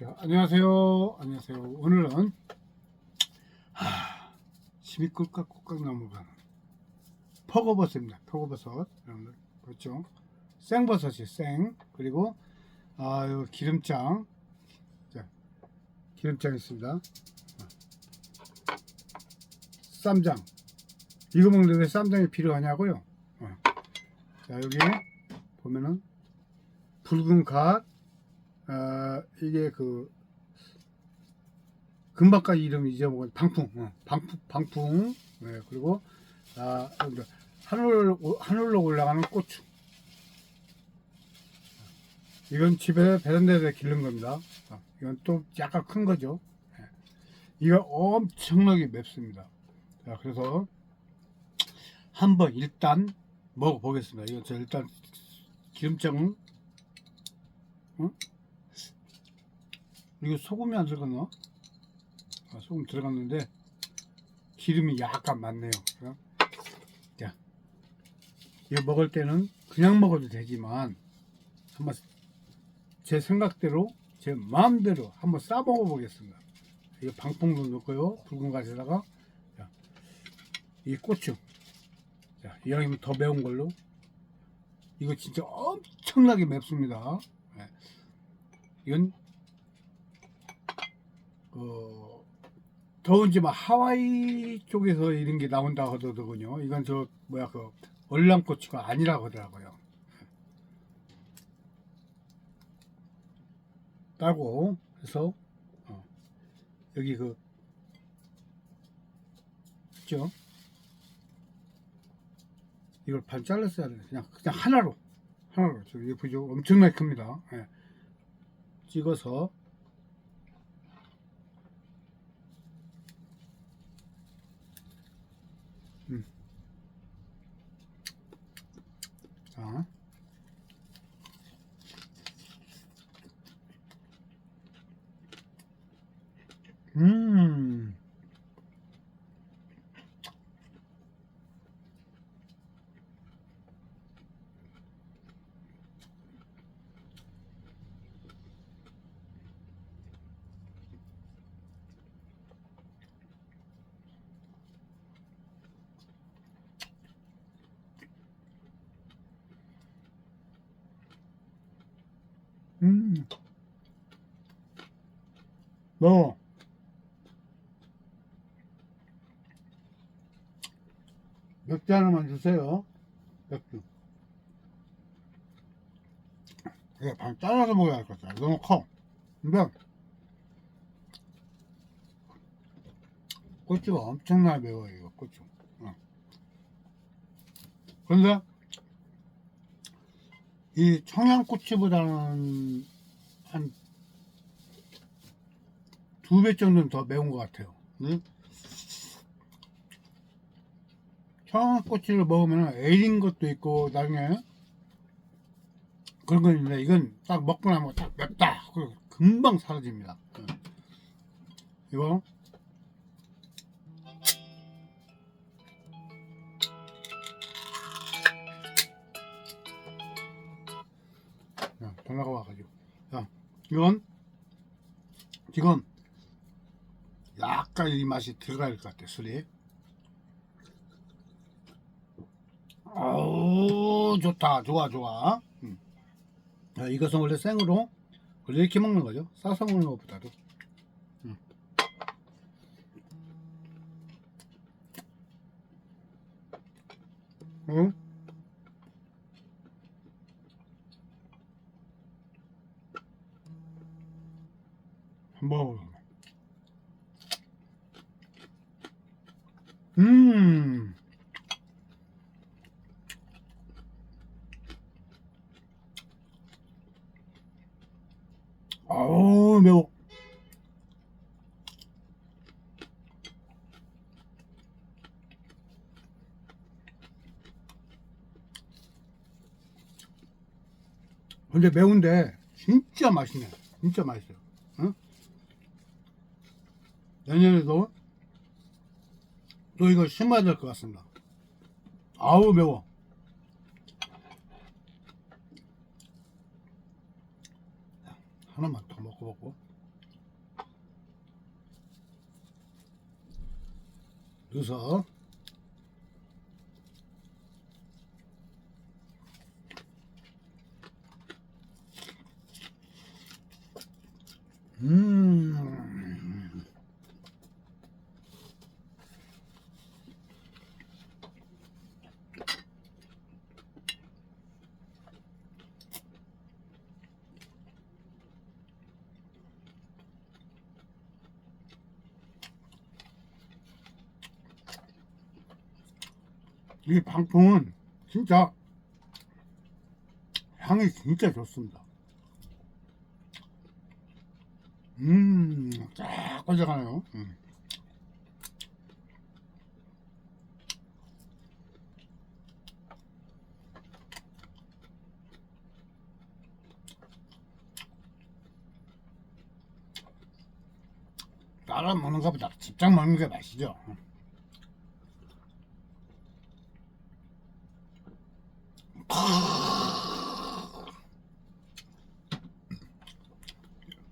자, 안녕하세요. 안녕하세요. 오늘은 하, 심이 꿀깍 꿀깍 넘어가는 퍼거버섯입니다. 퍼거버섯 여러분들 그렇죠? 생버섯이 생 그리고 아, 요 기름장 자, 기름장 있습니다. 쌈장 이거 먹는데 왜 쌈장이 필요하냐고요? 어. 자 여기 보면은 붉은 갓 아, 이게 그 금방까지 이름 잊어먹은 방풍, 어, 방풍, 방풍, 네, 그리고 아, 여러분들, 하늘 하늘로 올라가는 고추. 이건 집에 베란다에 기른 겁니다. 어, 이건 또 약간 큰 거죠. 예. 이거 엄청나게 맵습니다. 자, 그래서 한번 일단 먹어보겠습니다. 이거 저 일단 기름장은 응? 이거 소금이 안 들어갔나? 아, 소금 들어갔는데 기름이 약간 많네요. 자, 이거 먹을 때는 그냥 먹어도 되지만 한번 제 생각대로 제 마음대로 한번 싸 먹어보겠습니다. 이거 방풍도 넣고요. 붉은 가지에다가 자, 이 고추. 자, 이왕이면 더 매운 걸로. 이거 진짜 엄청나게 맵습니다. 네. 이건 그 더운 지 막 하와이 쪽에서 이런 게 나온다 하더군요. 이건 저 뭐야 그 얼랑고추가 아니라고 하더라고요. 따고 해서 어, 여기 그 있죠? 이걸 반 잘랐어야 돼. 그냥 그냥 하나로 하나로 저 이거 보죠. 엄청나게 큽니다. 예. 찍어서 자. 음. 음. 먹어. 맥주 하나만 주세요. 맥주. 이게 반 잘라서 먹어야 할 것 같아. 너무 커. 근데, 고추가 엄청나게 매워요, 이거, 고추. 어. 근데, 이 청양고추보다는 한 두 배 정도는 더 매운 것 같아요. 응? 청양고추를 먹으면 애린 것도 있고 나중에 그런 거 있는데 이건 딱 먹고 나면 딱 맵다. 금방 사라집니다. 응. 이거 야, 전화가 와가지고. 자, 이건 지금 약간 이 맛이 들어갈 것 같아, 술이. 아우, 좋다. 좋아, 좋아. 음. 자, 이것은 원래 생으로 원래 이렇게 먹는 거죠. 싸서 먹는 것보다도. 음. 응? 한번 음. 아우 매워. 근데 매운데 진짜 맛있네. 진짜 맛있어요. 응? 내년에도 또 이걸 심어야 될 것 같습니다. 아우 매워. 하나만 더 먹고 먹고. 그래서 이 방풍은 진짜 향이 진짜 좋습니다. 음, 쫙 꺼져가네요. 음. 따라 먹는 것보다 직접 먹는 게 맛이죠.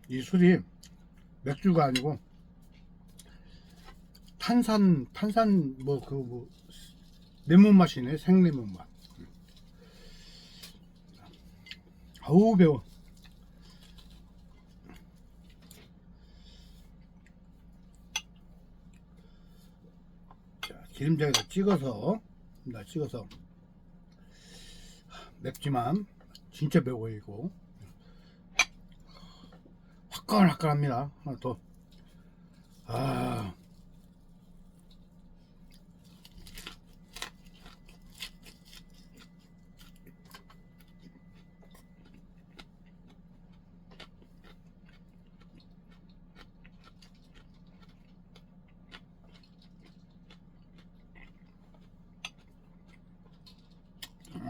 이 술이 맥주가 아니고 탄산 탄산 뭐그뭐 레몬 맛이네 생레몬 맛. 아우 배워. 자 기름장에다 찍어서 나 찍어서 맵지만 진짜 매워 이거. 화끈화끈합니다. 하나 더. 아.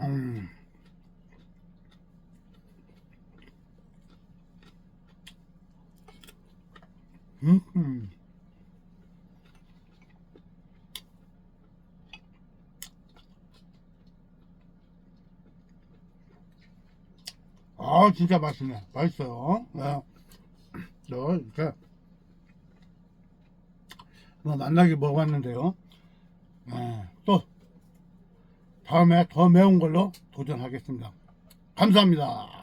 음. 음, 음. 아, 진짜 맛있네. 맛있어요. 네. 저, 이렇게. 뭐, 만나게 먹어봤는데요. 네. 또, 다음에 더 매운 걸로 도전하겠습니다. 감사합니다.